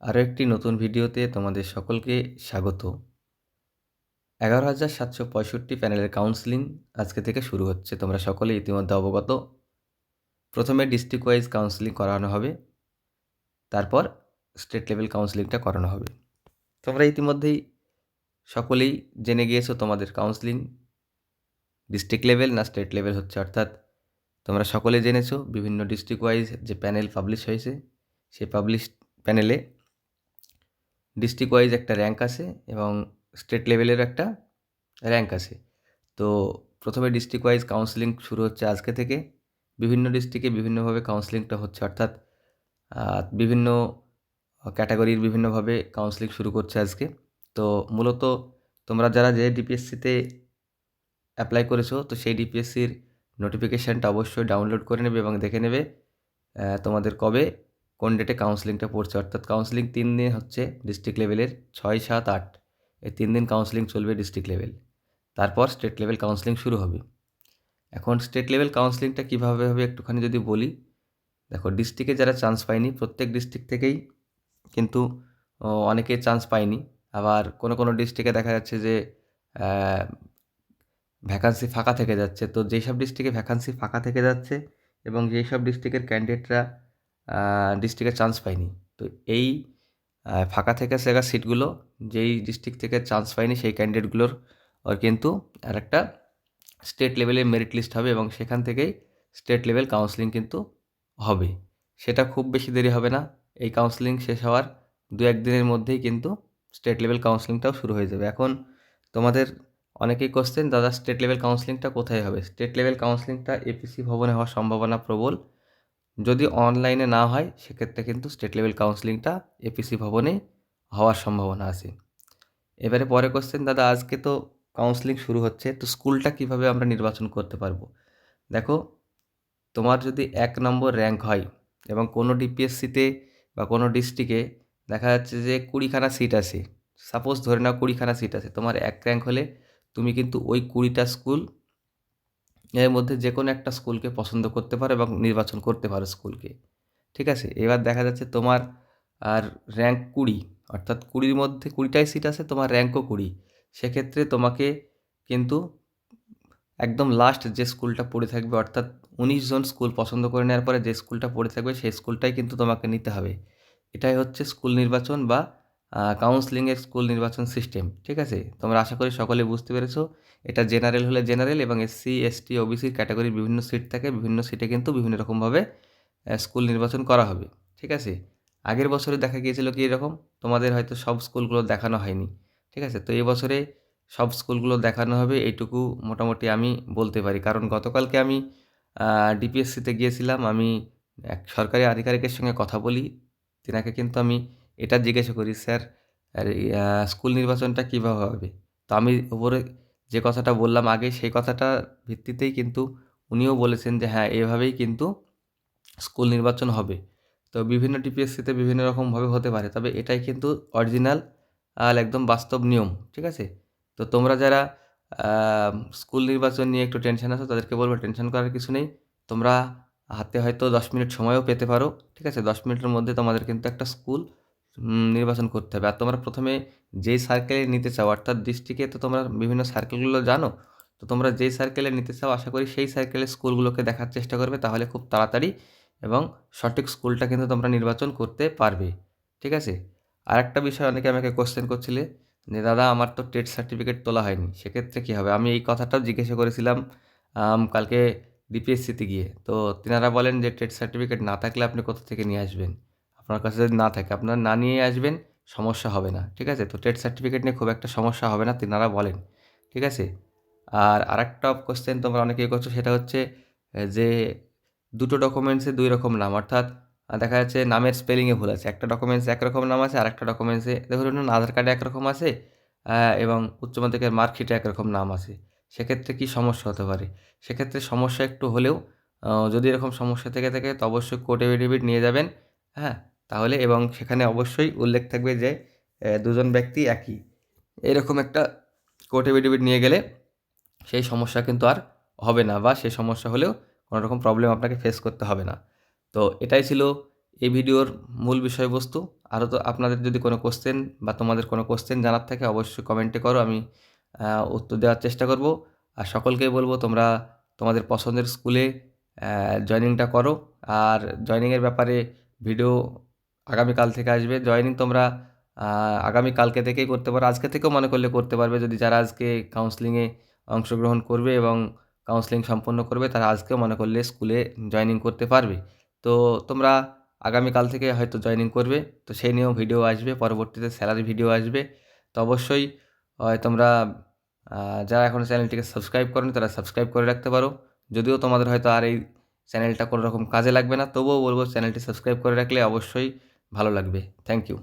আরও একটি নতুন ভিডিওতে তোমাদের সকলকে স্বাগত। এগারো হাজার সাতশো পঁয়ষট্টি প্যানেলের কাউন্সিলিং আজকে থেকে শুরু হচ্ছে। তোমরা সকলে ইতিমধ্যে অবগত। প্রথমে ডিস্ট্রিক্ট ওয়াইজ কাউন্সিলিং করানো হবে, তারপর স্টেট লেভেল কাউন্সিলিংটা করানো হবে। তোমরা ইতিমধ্যেই সকলেই জেনে গিয়েছো তোমাদের কাউন্সিলিং ডিস্ট্রিক্ট লেভেল না স্টেট লেভেল হচ্ছে। অর্থাৎ তোমরা সকলে জেনেছো বিভিন্ন ডিস্ট্রিক্ট ওয়াইজ যে প্যানেল পাবলিশ হয়েছে সেই পাবলিশ প্যানেলে ডিস্ট্রিক্ট ওয়াইজ একটা র্যাঙ্ক আছে এবং স্টেট লেভেলের একটা র্যাঙ্ক আছে। তো প্রথমে ডিস্ট্রিক্ট ওয়াইজ কাউন্সিলিং শুরু হচ্ছে আজকে থেকে। বিভিন্ন ডিস্ট্রিক্টে বিভিন্নভাবে কাউন্সিলিংটা হচ্ছে। অর্থাৎ বিভিন্ন ক্যাটাগরির বিভিন্নভাবে কাউন্সিলিং শুরু করছে আজকে। তো মূলত তোমরা যারা যে ডিপিএসসিতে অ্যাপ্লাই করেছ, তো সেই ডিপিএসসির নোটিফিকেশানটা অবশ্যই ডাউনলোড করে নেবে এবং দেখে নেবে তোমাদের কবে কোন ডেটে কাউন্সিলিংটা পড়ছে? অর্থাৎ কাউন্সিলিং তিন দিন হচ্ছে ডিস্ট্রিক্ট লেভেলের ছয়, সাত, আট। এই তিন দিন কাউন্সিলিং চলবে ডিস্ট্রিক্ট লেভেল তারপর স্টেট লেভেল কাউন্সিলিং শুরু হবে। এখন স্টেট লেভেল কাউন্সিলিংটা কীভাবে হবে একটুখানি যদি বলি, দেখো ডিস্ট্রিক্টে যারা চান্স পায়নি, প্রত্যেক ডিস্ট্রিক্ট থেকেই কিন্তু অনেকে চান্স পায়নি। আবার কোনো কোনো ডিস্ট্রিক্টে দেখা যাচ্ছে যে ভ্যাকান্সি ফাঁকা থেকে যাচ্ছে। তো যেই সব ডিস্ট্রিক্টে ভ্যাকান্সি ফাঁকা থেকে যাচ্ছে এবং যেই সব ডিস্ট্রিক্টের ক্যান্ডিডেটরা ডিস্ট্রিক্টে চান্স পায়নি তো এই ফাঁকা থেকে থাকা সিটগুলো যেই ডিস্ট্রিক্ট থেকে চান্স পায়নি সেই ক্যান্ডিডেটগুলোর ওর কিন্তু আর একটা স্টেট লেভেলে মেরিট লিস্ট হবে এবং সেখান থেকেই স্টেট লেভেল কাউন্সিলিং কিন্তু হবে। সেটা খুব বেশি দেরি হবে না। এই কাউন্সিলিং শেষ হওয়ার দু একদিনের মধ্যেই কিন্তু স্টেট লেভেল কাউন্সিলিংটাও শুরু হয়ে যাবে। এখন তোমাদের অনেকেই কোশ্চেন দাদা স্টেট লেভেল কাউন্সিলিংটা কোথায় হবে? স্টেট লেভেল কাউন্সিলিংটা এপিসি ভবনে হওয়ার সম্ভাবনা প্রবল। যদি অনলাইনে না হয়, সেক্ষেত্রে কিন্তু স্টেট লেভেল কাউন্সিলিংটা এপিসি ভবনে হওয়ার সম্ভাবনা আছে। এবারে পরে কোশ্চেন দাদা, আজকে তো কাউন্সিলিং শুরু হচ্ছে, তো স্কুলটা কীভাবে আমরা নির্বাচন করতে পারব? দেখো, তোমার যদি এক নম্বর র্যাঙ্ক হয় এবং কোনো ডিপিএসসিতে বা কোনো ডিস্ট্রিক্টে দেখা যাচ্ছে যে কুড়িখানা সিট আছে সাপোজ ধরে নাও কুড়িখানা সিট আছে, তোমার এক র্যাঙ্ক হলে তুমি কিন্তু ওই কুড়িটা স্কুল এর মধ্যে যে কোনো একটা স্কুলকে পছন্দ করতে পারো এবং নির্বাচন করতে পারো স্কুলকে। ঠিক আছে? এবার দেখা যাচ্ছে তোমার আর র্যাঙ্ক কুড়ি, অর্থাৎ কুড়ির মধ্যে কুড়িটাই সিট আছে, তোমার র্যাঙ্কও কুড়ি। সেক্ষেত্রে তোমাকে কিন্তু একদম লাস্ট যে স্কুলটা পড়ে থাকবে, অর্থাৎ উনিশ জন স্কুল পছন্দ করে নেওয়ার পরে যে স্কুলটা পড়ে থাকবে, সেই স্কুলটাই কিন্তু তোমাকে নিতে হবে। এটাই হচ্ছে স্কুল নির্বাচন বা কাউন্সিলিংয়ের স্কুল নির্বাচন সিস্টেম ঠিক আছে? তোমরা আশা করি সকলে বুঝতে পেরেছ। এটা জেনারেল হলে জেনারেল এবং এসসি এসটি ওবিসির ক্যাটাগরির বিভিন্ন সিট থাকে, বিভিন্ন সিটে কিন্তু বিভিন্ন রকমভাবে স্কুল নির্বাচন করা হবে, ঠিক আছে? আগের বছরে দেখা গিয়েছিল কি এরকম? তোমাদের হয়তো সব স্কুলগুলো দেখানো হয়নি, ঠিক আছে? তো এই বছরে সব স্কুলগুলো দেখানো হবে, এইটুকু মোটামুটি আমি বলতে পারি। কারণ গতকালকে আমি ডিপিএসসিতে গিয়েছিলাম, আমি এক সরকারি আধিকারিকের সঙ্গে কথা বলি, তেনাকে কিন্তু আমি এটা জিজ্ঞাসা করি, স্যার স্কুল নির্বাচনটা কীভাবে হবে? তো আমি উপরে যে কথাটা বললাম আগে, সেই কথাটা ভিত্তিতেই কিন্তু উনিও বলেছেন যে হ্যাঁ এভাবেই কিন্তু স্কুল নির্বাচন হবে। তো বিভিন্ন টিপিএসসিতে বিভিন্ন রকমভাবে হতে পারে, তবে এটাই কিন্তু অরিজিনাল একদম বাস্তব নিয়ম, ঠিক আছে? তো তোমরা যারা স্কুল নির্বাচন নিয়ে একটু টেনশন আছো, তাদেরকে বলব টেনশন করার কিছু নেই। তোমরা হাতে হয়তো দশ মিনিট সময়ও পেতে পারো, ঠিক আছে? দশ মিনিটের মধ্যে তোমাদের কিন্তু একটা স্কুল নির্বাচন করতে হবে। আর তোমরা প্রথমে যেই সার্কেলে নিতে চাও, অর্থাৎ ডিস্ট্রিক্টে তো তোমরা বিভিন্ন সার্কেলগুলো জানো, তো তোমরা যেই সার্কেলে নিতে চাও, আশা করি সেই সার্কেলের স্কুলগুলোকে দেখার চেষ্টা করবে তাহলে খুব তাড়াতাড়ি এবং সঠিক স্কুলটা কিন্তু তোমরা নির্বাচন করতে পারবে। ঠিক আছে? আর একটা বিষয় অনেকে আমাকে কোশ্চেন করছিলে যে, দাদা, আমার তো টেট সার্টিফিকেট তোলা হয়নি, সেক্ষেত্রে কী হবে? আমি এই কথাটাও জিজ্ঞাসা করেছিলাম কালকে ডিপিএসসিতে গিয়ে। তো তিনারা বলেন যে টেট সার্টিফিকেট না থাকলে আপনি কোথা থেকে নিয়ে আসবেন? আপনার কাছে যদি না থাকে, আপনার না নিয়ে আসবেন, সমস্যা হবে না, ঠিক আছে? তো টেট সার্টিফিকেট নিয়ে খুব একটা সমস্যা হবে না, তিনারা বলেন, ঠিক আছে? আর আরেকটা কোশ্চেন তোমরা অনেকেই করছ সেটা হচ্ছে যে দুটো ডকুমেন্টসে দুই রকম নাম, অর্থাৎ দেখা যাচ্ছে নামের স্পেলিংয়ে ভুল আছে, একটা ডকুমেন্টসে একরকম নাম আছে আর একটা ডকুমেন্টসে ধরুন আধার কার্ডে একরকম আছে এবং উচ্চ মাধ্যমিকের মার্কশিটে একরকম নাম আছে, সেক্ষেত্রে কী সমস্যা হতে পারে? সেক্ষেত্রে সমস্যা একটু হলেও যদি এরকম সমস্যা থেকে থাকে, তো অবশ্যই কোর্ট এফিডেভিট নিয়ে যাবেন হ্যাঁ? তাহলে এবং সেখানে অবশ্যই উল্লেখ থাকবে যে দুজন ব্যক্তি একই। এরকম একটা কোর্ট এফিডেভিট নিয়ে গেলে সেই সমস্যা কিন্তু আর হবে না বা সেই সমস্যা হলেও কোনো রকম প্রবলেম আপনাকে ফেস করতে হবে না। তো এটাই ছিল এই ভিডিওর মূল বিষয়বস্তু। আরও তো আপনাদের যদি কোনো কোশ্চেন বা তোমাদের কোনো কোশ্চেন জানার থাকে অবশ্যই কমেন্টে করো, আমি উত্তর দেওয়ার চেষ্টা করব। আর সকলকেই বলব তোমরা তোমাদের পছন্দের স্কুলে জয়নিংটা করো। আর জয়নিংয়ের ব্যাপারে ভিডিও আগামীকাল থেকে আসবে। জয়নিং তোমরা। আগামী কালকে থেকেই করতে পারো। আজকে থেকেও মনে করলে করতে পারবে। যদি যারা আজকে কাউন্সিলিংয়ে অংশগ্রহণ করবে এবং কাউন্সিলিং সম্পন্ন করবে, তারা আজকেও মনে করলে স্কুলে জয়নিং করতে পারবে। তো তোমরা আগামীকাল থেকে হয়তো জয়নিং করবে। তো সেই নিয়েও ভিডিও আসবে। পরবর্তীতে স্যালারি ভিডিও আসবে। তো অবশ্যই হয় তোমরা যারা এখন চ্যানেলটিকে সাবস্ক্রাইব করেনি, তারা সাবস্ক্রাইব করে রাখতে পারো। যদিও তোমাদের হয়তো আর এই চ্যানেলটা কোনো রকম কাজে লাগবে না, তবুও বলব চ্যানেলটি সাবস্ক্রাইব করে রাখলে অবশ্যই ভালো লাগবে। Thank you